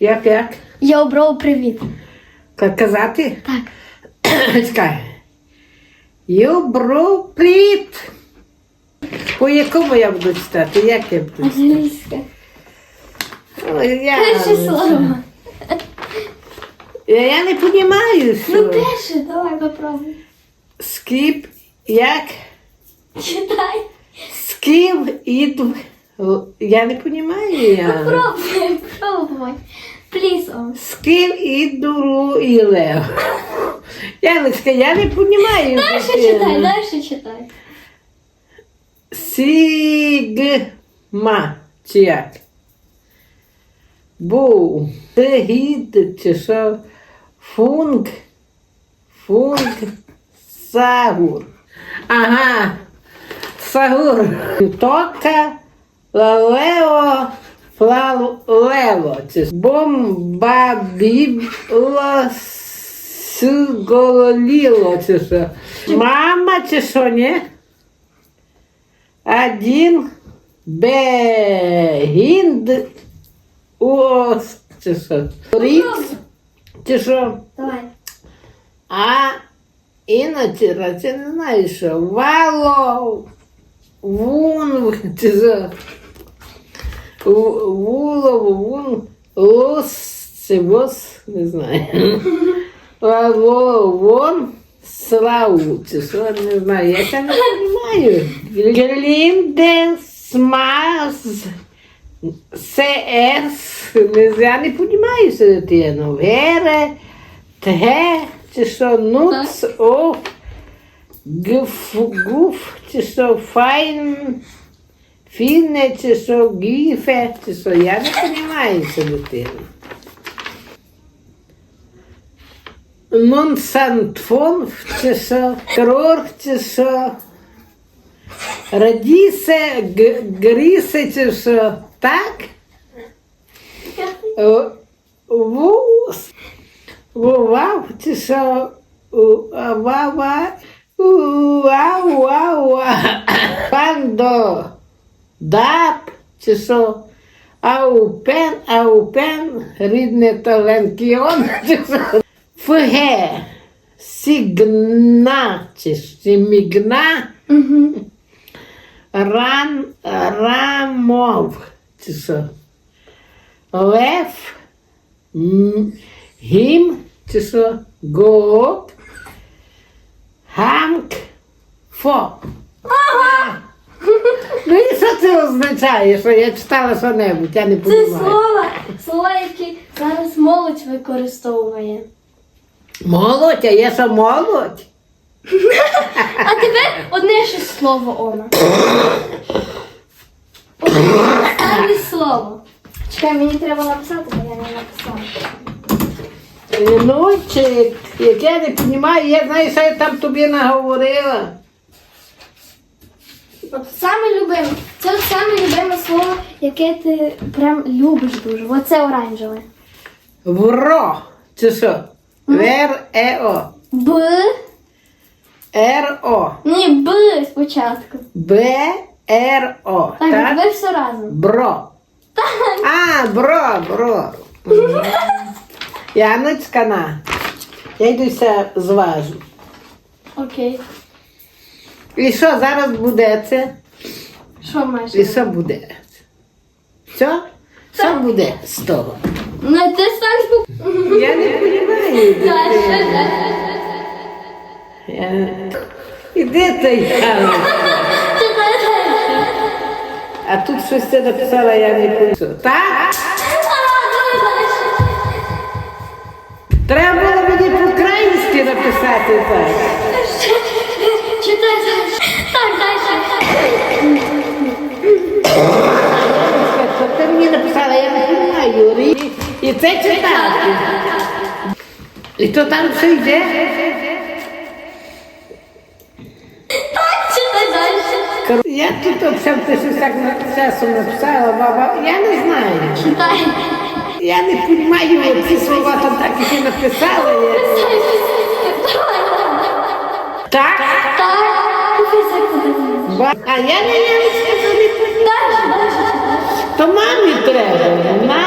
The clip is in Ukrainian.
Як як? Я обрав привіт. Ка- Казати? Так. Чекай. Йобро, привіт. По якому я буду читати? Як я буду? Англійська. Я, Перше слово. я, я не розумію, що. Ну перше, давай попробуй. Скіп, як? Читай. Ким іду? Я не розумію. Я. Попробуй, попробуй. Please, он. З ким іду і лев? Яночка, я не розумію. Дальше читай, дальше читай. Сігма. Чи як? Бу. Тегід, чи що? Функ. Функ. Сагур. Ага. Сагур. Тока. Лалео. Флалево. Чи ж? Бомба бібло. Сгололіло, чи що? Мама, чи що, ні? Один бегінд ос, чи що? Ріц, чи що? А іноді, раз я не знаю, що. Вало, вун, чи що? Вулов, вун, лос, чи вос, не знаю. Вон, славу, чи що, не знаю, я це не розумію. Глінде, смаз, СС, не, я не розумію, що дитину. Гере, тге, чи що, нуц, оф, гф, гуф, чи що, файн, фінне, чи що, гіфе, чи що, я не розумію, що дитину. Монсантфон, чи що, крор, чи що, Радісе, г- грісе, чи що, так? О, Вус, вував, чи що, у- а, вава, уа-уа-уа, пандо, Дап, чи що, аупен, аупен, рідне толенкіон, чи що, фге, сігна, чи сімігна, Угу. Ран, рамов, чи що? Лев, гім, чи що? Гоп, гамк, фо. Ну і що це означає, що я читала що-небудь, я не Це розумію. слова, слова, які зараз молодь використовує. Молодь, а є що молодь? А тепер одне ще слово, Ома. Останнє слово. Чекай, мені треба написати, бо я не написала. Віночек, як я не розумію, я знаю, що я там тобі наговорила. От саме любиме. Це от саме любиме слово, яке ти прям любиш дуже. Оце оранжеве. Вро, чи що? Вер-е-о. Б. Р-О. Ні, Б спочатку. Б-Р-О. Так, Так? ви все разом. Бро. А, бро, бро. Яночка на. Я йдуся зважу. Окей. І що зараз буде це? Що маєш? І що буде? Що? Що буде з того? Не ти станеш бу... Я не розумію. Дальше. Я... Іди ти, дальше. А тут щось ти написала, я не пишу. Так? А, давай дальше. Треба було мені по-українськи написати так. Рі- І це читати. І то там все йде. Читай дальше. Я тут от все ти щось так на- часом написала, баба. Я не знаю. Читай. Я не розумію, ці слова там так і ти написала. Я... Так? Так. Дивись, як ти дивишся. Ба- А я не, я не скажу, не розумію. Дальше, дальше. То мамі треба. На